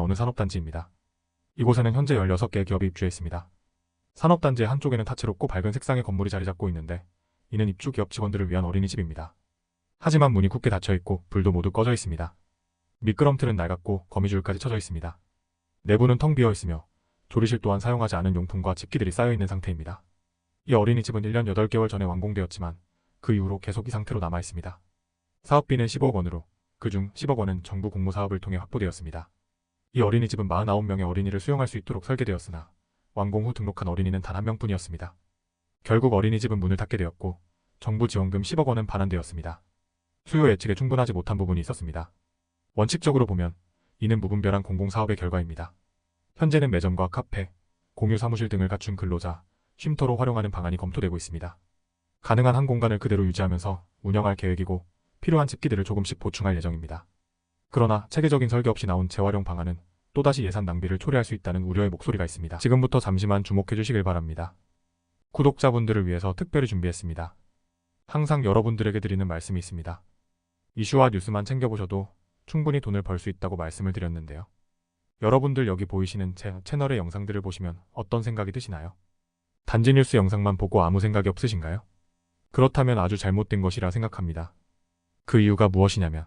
어느 산업단지입니다. 이곳에는 현재 16개의 기업이 입주해 있습니다. 산업단지의 한쪽에는 다채롭고 밝은 색상의 건물이 자리 잡고 있는데 이는 입주 기업 직원들을 위한 어린이집입니다. 하지만 문이 굳게 닫혀 있고 불도 모두 꺼져 있습니다. 미끄럼틀은 낡았고 거미줄까지 쳐져 있습니다. 내부는 텅 비어 있으며 조리실 또한 사용하지 않은 용품과 집기들이 쌓여 있는 상태입니다. 이 어린이집은 1년 8개월 전에 완공되었지만 그 이후로 계속 이 상태로 남아 있습니다. 사업비는 15억 원으로 그중 10억 원은 정부 공모 사업을 통해 확보되었습니다. 이 어린이집은 49명의 어린이를 수용할 수 있도록 설계되었으나 완공 후 등록한 어린이는 단 한 명뿐이었습니다. 결국 어린이집은 문을 닫게 되었고 정부 지원금 10억 원은 반환되었습니다. 수요 예측에 충분하지 못한 부분이 있었습니다. 원칙적으로 보면 이는 무분별한 공공사업의 결과입니다. 현재는 매점과 카페, 공유 사무실 등을 갖춘 근로자, 쉼터로 활용하는 방안이 검토되고 있습니다. 가능한 한 공간을 그대로 유지하면서 운영할 계획이고 필요한 집기들을 조금씩 보충할 예정입니다. 그러나 체계적인 설계 없이 나온 재활용 방안은 또다시 예산 낭비를 초래할 수 있다는 우려의 목소리가 있습니다. 지금부터 잠시만 주목해 주시길 바랍니다. 구독자분들을 위해서 특별히 준비했습니다. 항상 여러분들에게 드리는 말씀이 있습니다. 이슈와 뉴스만 챙겨보셔도 충분히 돈을 벌 수 있다고 말씀을 드렸는데요. 여러분들 여기 보이시는 제 채널의 영상들을 보시면 어떤 생각이 드시나요? 단지 뉴스 영상만 보고 아무 생각이 없으신가요? 그렇다면 아주 잘못된 것이라 생각합니다. 그 이유가 무엇이냐면